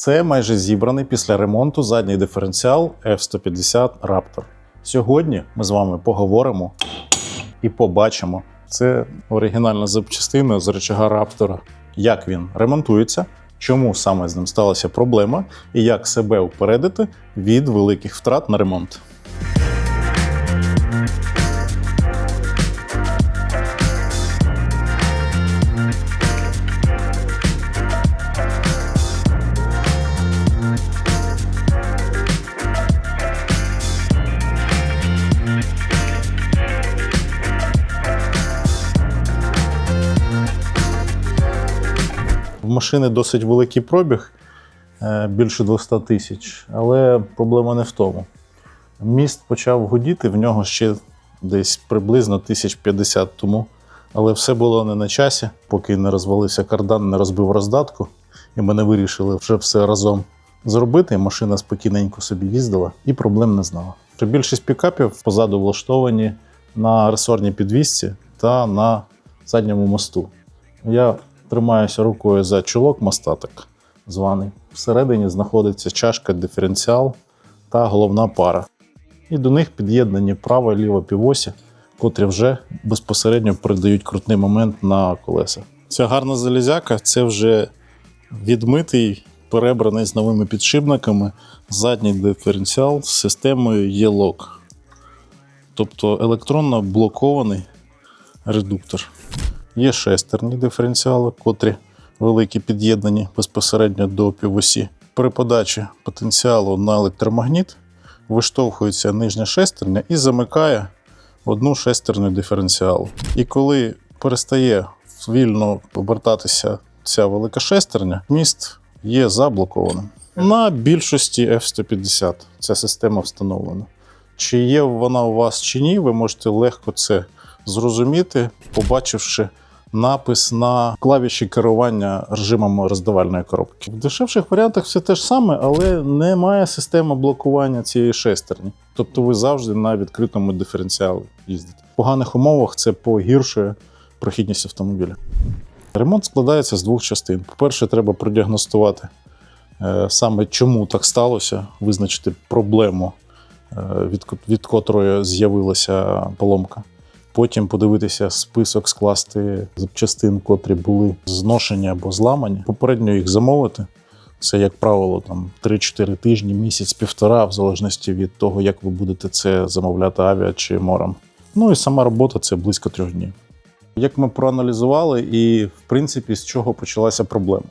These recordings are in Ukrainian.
Це майже зібраний після ремонту задній диференціал F150 Raptor. Сьогодні ми з вами поговоримо і побачимо. Це оригінальна запчастина з рычага Raptor. Як він ремонтується, чому саме з ним сталася проблема, і як себе упередити від великих втрат на ремонт. Машини досить великий пробіг, е, більше 200 тисяч, але проблема не в тому. Міст почав гудіти в нього ще десь приблизно 1050 тому, але все було не на часі, поки не розвалився кардан, не розбив роздатку, і ми не вирішили вже все разом зробити. Машина спокійненько собі їздила і проблем не знала. Більшість пікапів позаду влаштовані на ресорній підвісці та на задньому мосту. Я тримаюся рукою за чолок моста, так званий. Всередині знаходиться чашка диференціал та головна пара. І до них під'єднані права і ліва півосі, котрі вже безпосередньо передають крутний момент на колеса. Ця гарна залізяка це вже відмитий, перебраний з новими підшипниками задній диференціал з системою E-Lock. Тобто електронно блокований редуктор. Є шестерні диференціали, котрі великі під'єднані безпосередньо до півосі. При подачі потенціалу на електромагніт виштовхується нижня шестерня і замикає одну шестерню диференціалу. І коли перестає вільно обертатися ця велика шестерня, міст є заблокованим. На більшості F150 ця система встановлена. Чи є вона у вас чи ні, ви можете легко це зрозуміти, побачивши напис на клавіші керування режимом роздавальної коробки. В дешевших варіантах все те ж саме, але немає системи блокування цієї шестерні. Тобто ви завжди на відкритому диференціалі їздите. В поганих умовах це погіршує прохідність автомобіля. Ремонт складається з двох частин. По-перше, треба продіагностувати е, саме чому так сталося, визначити проблему, е, від, від котрої з'явилася поломка. Потім подивитися список, скласти запчастин, котрі були зношені або зламані. Попередньо їх замовити. Це, як правило, там 3-4 тижні, місяць, півтора, в залежності від того, як ви будете це замовляти авіа чи морем. Ну і сама робота це близько трьох днів. Як ми проаналізували, і в принципі з чого почалася проблема?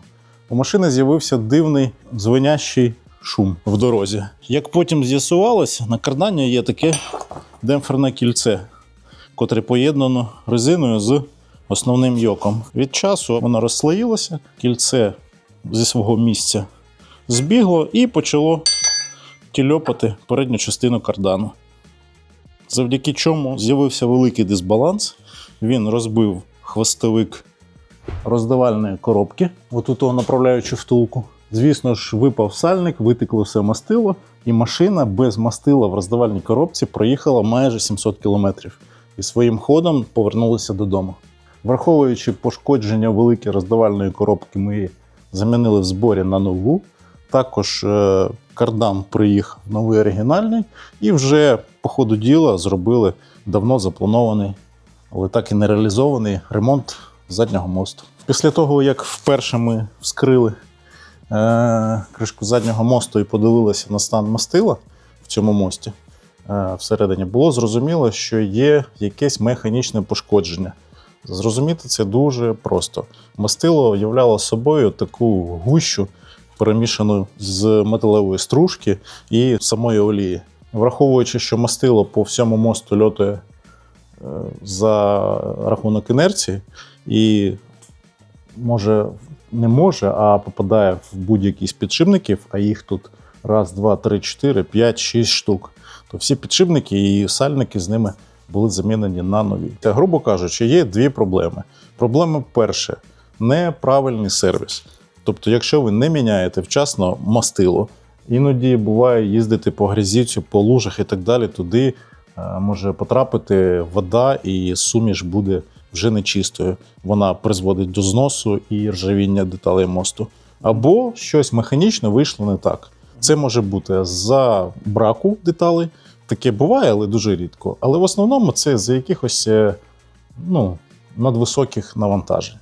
У машини з'явився дивний дзвенящий шум в дорозі. Як потім з'ясувалося, на кардані є таке демпферне кільце, котре поєднано резиною з основним йоком. Від часу воно розслоїлося, кільце зі свого місця збігло і почало тільопати передню частину кардану. Завдяки чому з'явився великий дисбаланс. Він розбив хвостовик роздавальної коробки, отут того направляючи втулку. Звісно ж, випав сальник, витекло все мастило, і машина без мастила в роздавальній коробці проїхала майже 700 кілометрів і своїм ходом повернулася додому. Враховуючи пошкодження великої роздавальної коробки, ми замінили в зборі на нову. Також е, кардан приїхав новий оригінальний, і вже по ходу діла зробили давно запланований, але так і не реалізований ремонт заднього мосту. Після того, як вперше ми вскрили е, кришку заднього мосту і подивилися на стан мастила в цьому мості, всередині було зрозуміло, що є якесь механічне пошкодження. Зрозуміти це дуже просто. Мастило являло собою таку гущу, перемішану з металевої стружки і самої олії. Враховуючи, що мастило по всьому мосту льотує е, за рахунок інерції і може не може, а попадає в будь-який з підшипників, а їх тут раз, два, три, чотири, п'ять, шість штук. То всі підшипники і сальники з ними були замінені на нові. Та, грубо кажучи, є дві проблеми. Проблема перша неправильний сервіс. Тобто, якщо ви не міняєте вчасно мастило, іноді буває їздити по грязівцю, по лужах і так далі, туди е, може потрапити вода, і суміш буде вже нечистою. Вона призводить до зносу і ржавіння деталей мосту. або щось механічно вийшло не так. Це може бути за браку деталей. Таке буває, але дуже рідко. Але в основному це за якихось е, ну, надвисоких навантажень.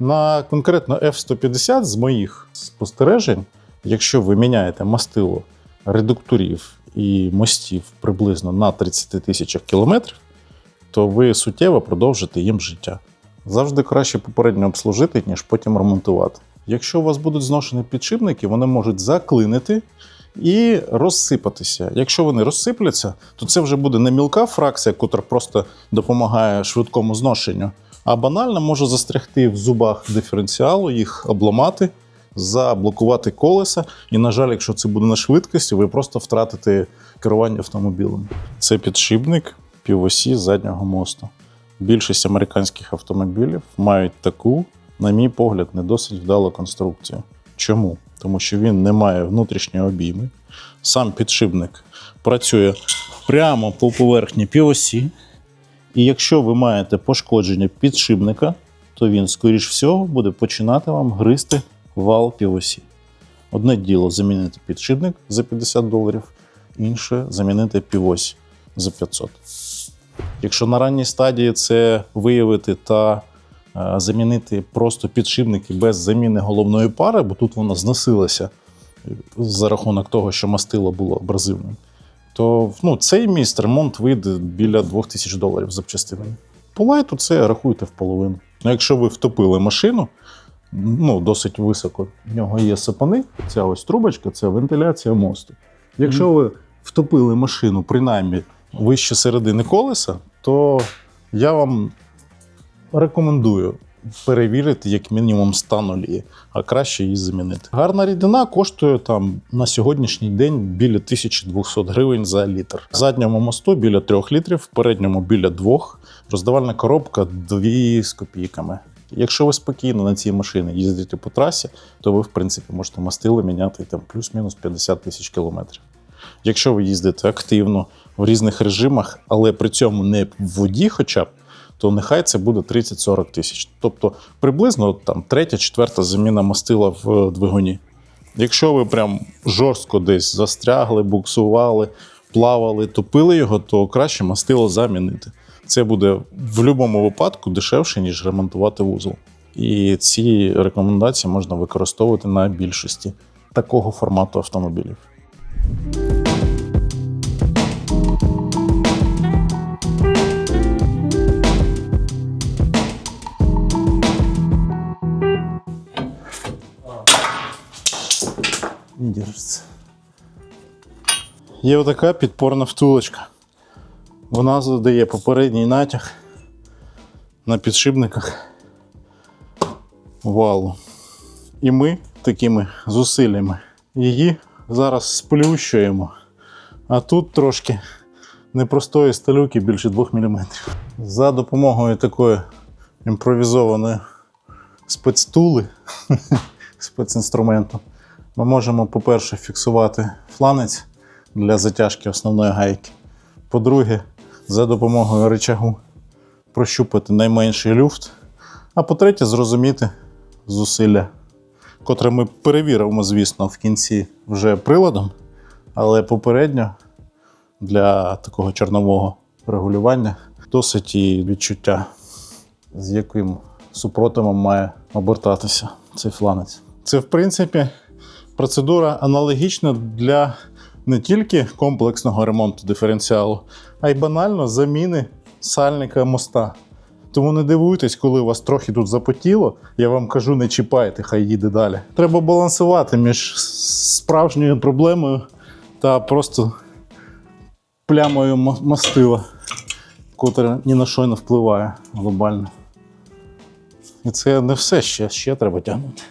На конкретно F-150 з моїх спостережень, якщо ви міняєте мастило редукторів і мостів приблизно на 30 тисячах кілометрів, то ви суттєво продовжите їм життя. Завжди краще попередньо обслужити, ніж потім ремонтувати. Якщо у вас будуть зношені підшипники, вони можуть заклинити і розсипатися. Якщо вони розсипляться, то це вже буде не мілка фракція, яка просто допомагає швидкому зношенню, а банально може застрягти в зубах диференціалу, їх обламати, заблокувати колеса. І, на жаль, якщо це буде на швидкості, ви просто втратите керування автомобілем. Це підшипник півосі заднього мосту. Більшість американських автомобілів мають таку, на мій погляд, не досить вдалу конструкцію. Чому? Тому що він не має внутрішньої обійми. Сам підшипник працює прямо по поверхні півосі. І якщо ви маєте пошкодження підшипника, то він, скоріш всього, буде починати вам гризти вал півосі. Одне діло замінити підшипник за 50 доларів, інше замінити півось за 500. Якщо на ранній стадії це виявити та замінити просто підшипники без заміни головної пари, бо тут вона зносилася е, за рахунок того, що мастило було абразивним, то ну, цей міст ремонт вийде біля 2000 доларів запчастинами. По лайту це рахуйте в половину. Ну, якщо ви втопили машину, ну, досить високо, в нього є сапани, ця ось трубочка це вентиляція мосту. Якщо ви втопили машину принаймні вище середини колеса, то я вам рекомендую перевірити як мінімум стан олії, а краще її замінити. Гарна рідина коштує там на сьогоднішній день біля 1200 гривень за літр. В задньому мосту біля 3 літрів, в передньому біля 2. Роздавальна коробка 2 з копійками. Якщо ви спокійно на цій машині їздите по трасі, то ви, в принципі, можете мастило міняти там плюс-мінус 50 тисяч кілометрів. Якщо ви їздите активно в різних режимах, але при цьому не в воді, хоча б, то нехай це буде 30-40 тисяч. Тобто приблизно там третя, четверта заміна мастила в двигуні. Якщо ви прям жорстко десь застрягли, буксували, плавали, топили його, то краще мастило замінити. Це буде в будь-якому випадку дешевше, ніж ремонтувати вузол. І ці рекомендації можна використовувати на більшості такого формату автомобілів. Не держиться. Є отака підпорна втулочка. Вона задає попередній натяг на підшипниках валу. І ми такими зусиллями її зараз сплющуємо. А тут трошки непростої сталюки більше 2 мм. За допомогою такої імпровізованої спецтули, спецінструменту, ми можемо, по-перше, фіксувати фланець для затяжки основної гайки. По-друге, за допомогою рычагу прощупати найменший люфт. А по-третє, зрозуміти зусилля, котре ми перевіримо, звісно, в кінці вже приладом, але попередньо для такого чорнового регулювання досить і відчуття, з яким супротивом має обертатися цей фланець. Це, в принципі, процедура аналогічна для не тільки комплексного ремонту диференціалу, а й банально заміни сальника моста. Тому не дивуйтесь, коли у вас трохи тут запотіло, я вам кажу, не чіпайте, хай їде далі. Треба балансувати між справжньою проблемою та просто плямою мастила, котра ні на що не впливає глобально. І це не все ще, ще треба тягнути.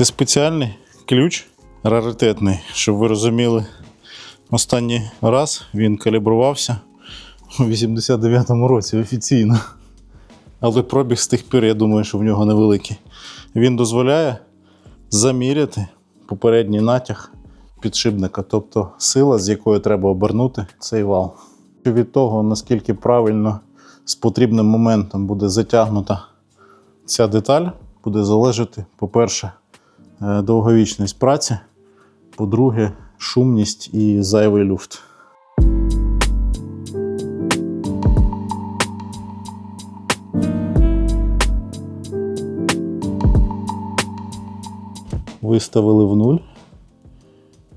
Це спеціальний ключ, раритетний, щоб ви розуміли. Останній раз він калібрувався у 89-му році офіційно. але пробіг з тих пір, я думаю, що в нього невеликий. Він дозволяє заміряти попередній натяг підшипника, тобто сила, з якою треба обернути цей вал. Від того, наскільки правильно з потрібним моментом буде затягнута ця деталь, буде залежати, по-перше, довговічність праці, по-друге, шумність і зайвий люфт. Виставили в нуль.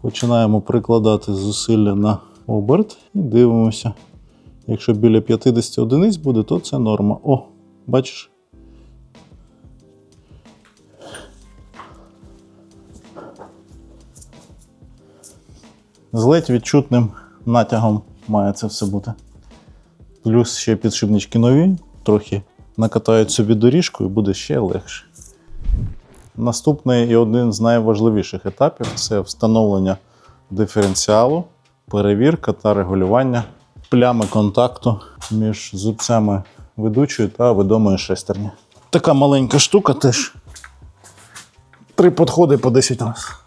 Починаємо прикладати зусилля на оберт і дивимося. Якщо біля 50 одиниць буде, то це норма. О, бачиш? З ледь відчутним натягом має це все бути. Плюс ще підшипнички нові, трохи накатають собі доріжку і буде ще легше. Наступний і один з найважливіших етапів це встановлення диференціалу, перевірка та регулювання плями контакту між зубцями ведучої та ведомої шестерні. Така маленька штука теж. Три підходи по 10 разів.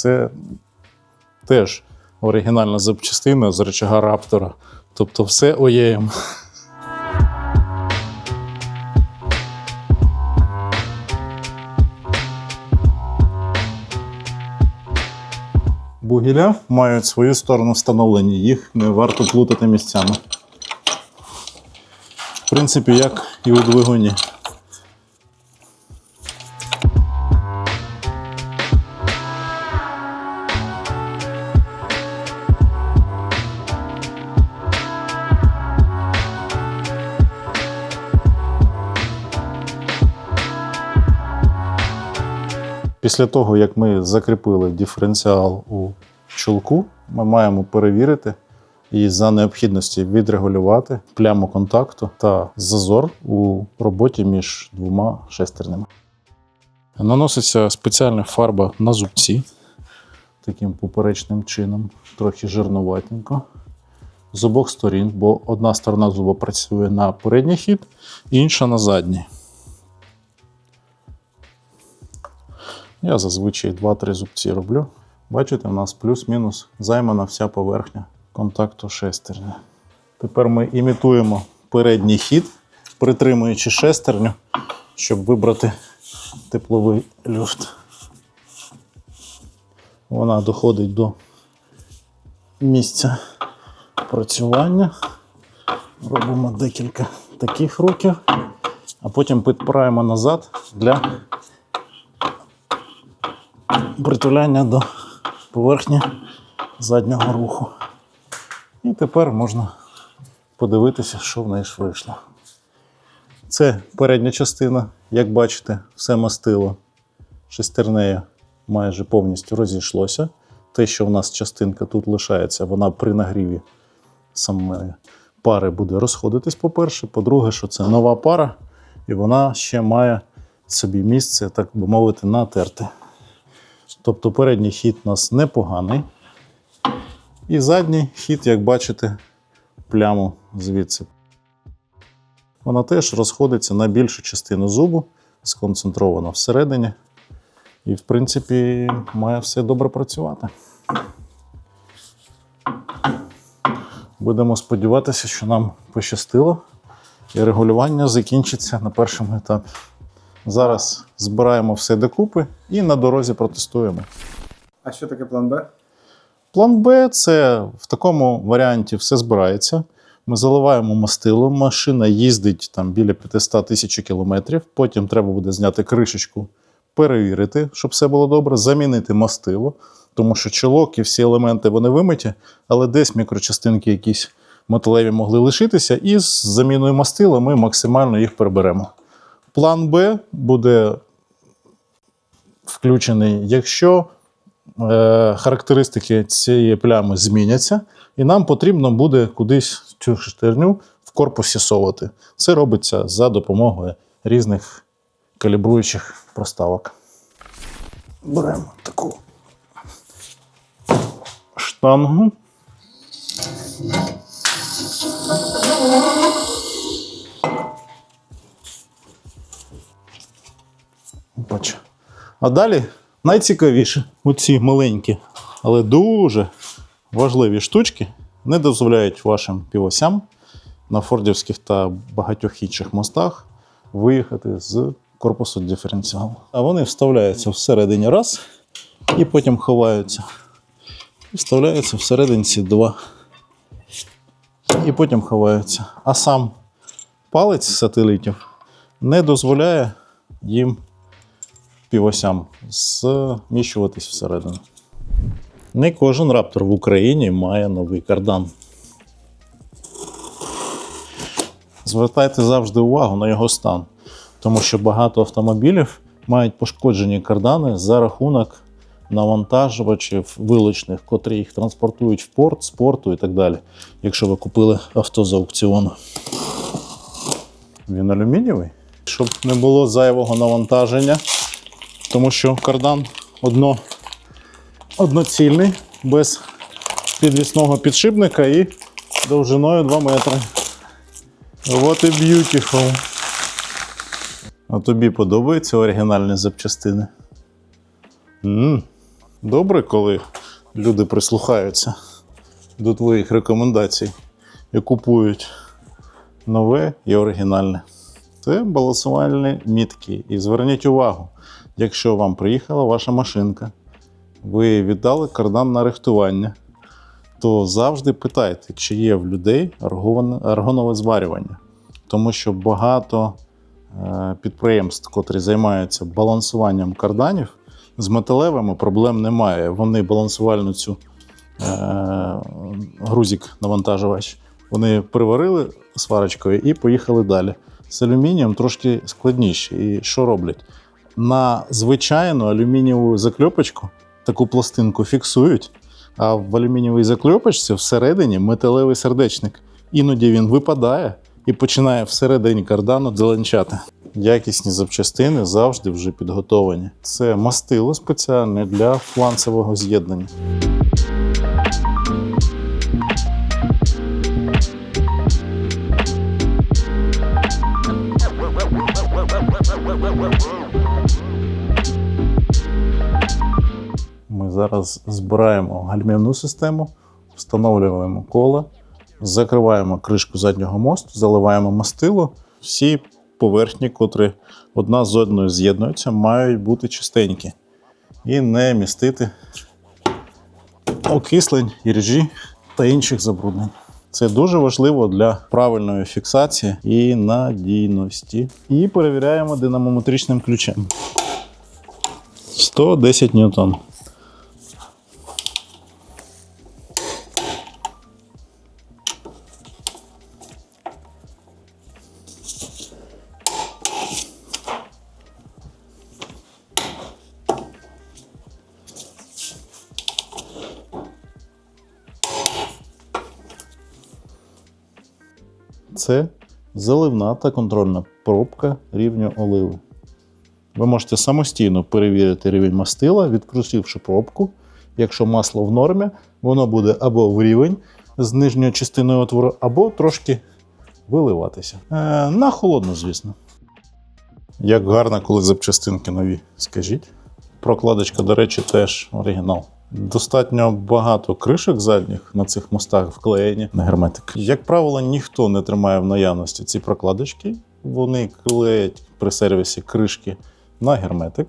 Це теж оригінальна запчастина з рычага Раптора. Тобто все ОЄМ. Бугіля мають свою сторону встановлені, їх не варто плутати місцями. В принципі, як і у двигуні. Після того, як ми закріпили диференціал у чулку, ми маємо перевірити і за необхідності відрегулювати пляму контакту та зазор у роботі між двома шестернями. Наноситься спеціальна фарба на зубці таким поперечним чином, трохи жирноватенько. З обох сторін, бо одна сторона зуба працює на передній хід, інша на задній. Я зазвичай 2-3 зубці роблю. Бачите, у нас плюс-мінус займана вся поверхня контакту шестерні. Тепер ми імітуємо передній хід, притримуючи шестерню, щоб вибрати тепловий люфт. Вона доходить до місця працювання. Робимо декілька таких рухів, а потім підпираємо назад для притуляння до поверхні заднього руху. І тепер можна подивитися, що в неї вийшло. Це передня частина, як бачите, все мастило шестернею майже повністю розійшлося. Те, що в нас частинка тут лишається, вона при нагріві самої пари буде розходитись, по-перше. По-друге, що це нова пара, і вона ще має собі місце, так би мовити, натерти. Тобто передній хід у нас непоганий. І задній хід, як бачите, пляму звідси. Вона теж розходиться на більшу частину зубу, сконцентрована всередині. І, в принципі, має все добре працювати. Будемо сподіватися, що нам пощастило, і регулювання закінчиться на першому етапі. Зараз збираємо все докупи і на дорозі протестуємо. А що таке план Б? План Б це в такому варіанті все збирається. Ми заливаємо мастило, машина їздить там біля 500 тисяч кілометрів. Потім треба буде зняти кришечку, перевірити, щоб все було добре, замінити мастило, тому що чолок і всі елементи вони вимиті, але десь мікрочастинки якісь металеві могли лишитися, і з заміною мастила ми максимально їх приберемо. План Б буде включений, якщо е, характеристики цієї плями зміняться, і нам потрібно буде кудись цю шестерню в корпусі совати. Це робиться за допомогою різних калібруючих проставок. Беремо таку штангу. Бачу. А далі найцікавіше оці маленькі, але дуже важливі штучки не дозволяють вашим півосям на фордівських та багатьох інших мостах виїхати з корпусу диференціалу. А вони вставляються всередині раз і потім ховаються. І вставляються всерединці два. І потім ховаються. А сам палець сателітів не дозволяє їм півосям зміщуватись всередину. Не кожен раптор в Україні має новий кардан. Звертайте завжди увагу на його стан, тому що багато автомобілів мають пошкоджені кардани за рахунок навантажувачів вилучних, котрі їх транспортують в порт, з порту і так далі, якщо ви купили авто з аукціону. Він алюмінієвий, щоб не було зайвого навантаження, тому що кардан одно, одноцільний, без підвісного підшипника і довжиною 2 метри. What a beautiful. А тобі подобаються оригінальні запчастини? м Добре, коли люди прислухаються до твоїх рекомендацій і купують нове і оригінальне. Це балансувальні мітки. І зверніть увагу, якщо вам приїхала ваша машинка, ви віддали кардан на рихтування, то завжди питайте, чи є в людей аргонове зварювання. Тому що багато е, підприємств, котрі займаються балансуванням карданів, з металевими проблем немає. Вони балансувальну цю е, грузик навантажувач. Вони приварили сварочкою і поїхали далі. З алюмінієм трошки складніше. І що роблять? На звичайну алюмінієву закльопочку таку пластинку фіксують, а в алюмінієвій закльопочці всередині металевий сердечник. Іноді він випадає і починає всередині кардану дзеленчати. Якісні запчастини завжди вже підготовані. Це мастило спеціальне для фланцевого з'єднання. Зараз збираємо гальмівну систему, встановлюємо коло, закриваємо кришку заднього мосту, заливаємо мастило. Всі поверхні, котрі одна з одною з'єднуються, мають бути чистенькі і не містити окислень, іржі та інших забруднень. Це дуже важливо для правильної фіксації і надійності. І перевіряємо динамометричним ключем. 110 ньютон. Це заливна та контрольна пробка рівню оливи. Ви можете самостійно перевірити рівень мастила, відкрутивши пробку. Якщо масло в нормі, воно буде або в рівень з нижньою частиною отвору, або трошки виливатися. Е, на холодно, звісно. Як гарно, коли запчастинки нові, скажіть. Прокладочка, до речі, теж оригінал. Достатньо багато кришок задніх на цих мостах вклеєні на герметик. Як правило, ніхто не тримає в наявності ці прокладочки. Вони клеять при сервісі кришки на герметик.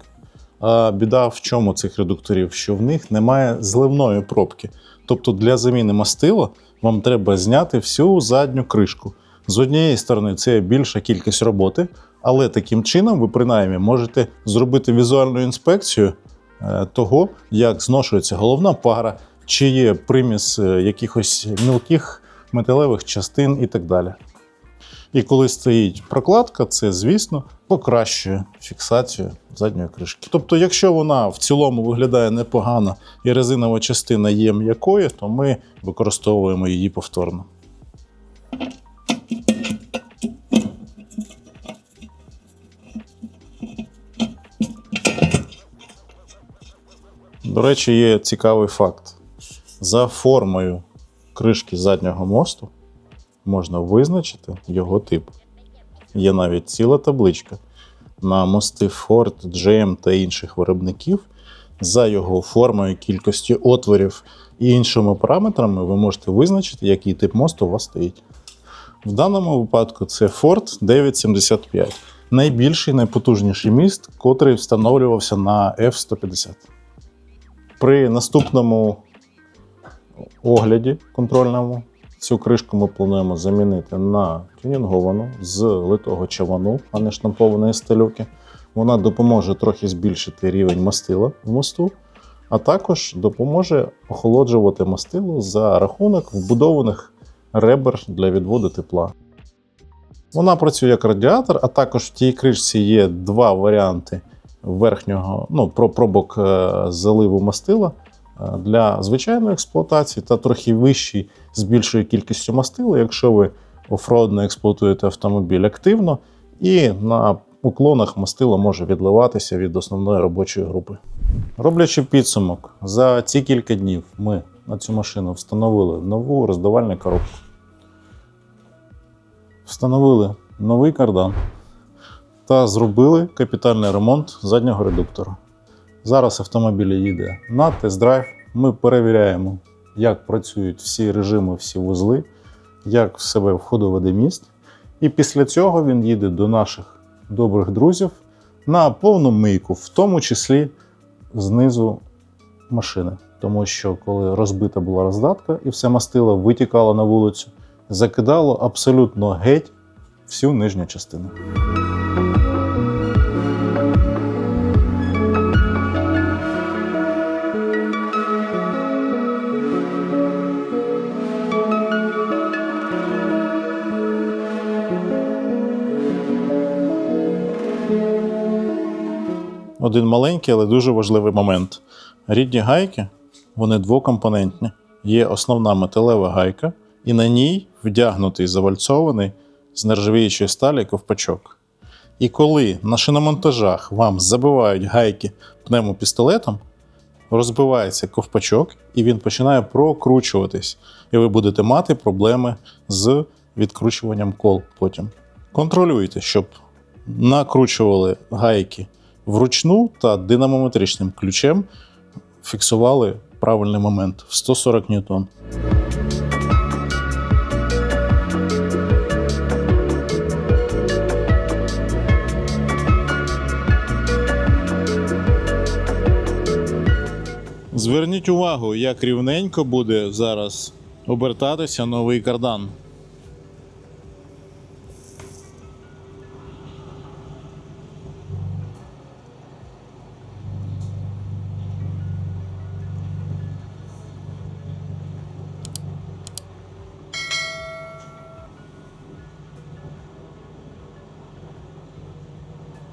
А біда в чому цих редукторів? Що в них немає зливної пробки. Тобто для заміни мастила вам треба зняти всю задню кришку. З однієї сторони, це більша кількість роботи, але таким чином ви принаймні можете зробити візуальну інспекцію того, як зношується головна пара, чи є приміс е, якихось мілких металевих частин і так далі. І коли стоїть прокладка, це, звісно, покращує фіксацію задньої кришки. Тобто, якщо вона в цілому виглядає непогано і резинова частина є м'якою, то ми використовуємо її повторно. До речі, є цікавий факт. За формою кришки заднього мосту можна визначити його тип. Є навіть ціла табличка на мости Ford, GM та інших виробників. За його формою, кількістю отворів і іншими параметрами ви можете визначити, який тип мосту у вас стоїть. В даному випадку це Ford 975. Найбільший, найпотужніший міст, котрий встановлювався на F-150. При наступному огляді контрольному цю кришку ми плануємо замінити на тюнінговану з литого чавану, а не штампованої сталюки. Вона допоможе трохи збільшити рівень мастила в мосту, а також допоможе охолоджувати мастило за рахунок вбудованих ребер для відводу тепла. Вона працює як радіатор, а також в тій кришці є два варіанти верхнього ну, пробок е, заливу мастила е, для звичайної експлуатації та трохи вищий з більшою кількістю мастила, якщо ви офродно експлуатуєте автомобіль активно, і на уклонах мастило може відливатися від основної робочої групи. Роблячи підсумок, за ці кілька днів ми на цю машину встановили нову роздавальну коробку. Встановили новий кардан та зробили капітальний ремонт заднього редуктора. Зараз автомобіль їде на тест-драйв. Ми перевіряємо, як працюють всі режими, всі вузли, як в себе входовий міст. І після цього він їде до наших добрих друзів на повну мийку, в тому числі знизу машини. Тому що коли розбита була роздатка і все мастило витікало на вулицю, закидало абсолютно геть всю нижню частину. Один маленький, але дуже важливий момент. Рідні гайки, вони двокомпонентні. Є основна металева гайка, і на ній вдягнутий завальцований з нержавіючої сталі ковпачок. І коли на шиномонтажах вам забивають гайки пневмопістолетом, розбивається ковпачок, і він починає прокручуватись. І ви будете мати проблеми з відкручуванням кол потім. Контролюйте, щоб накручували гайки вручну та динамометричним ключем фіксували правильний момент в 140 ньютон. Зверніть увагу, як рівненько буде зараз обертатися новий кардан.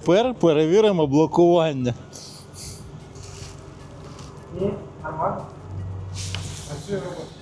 Тепер перевіримо блокування. Нормально. А?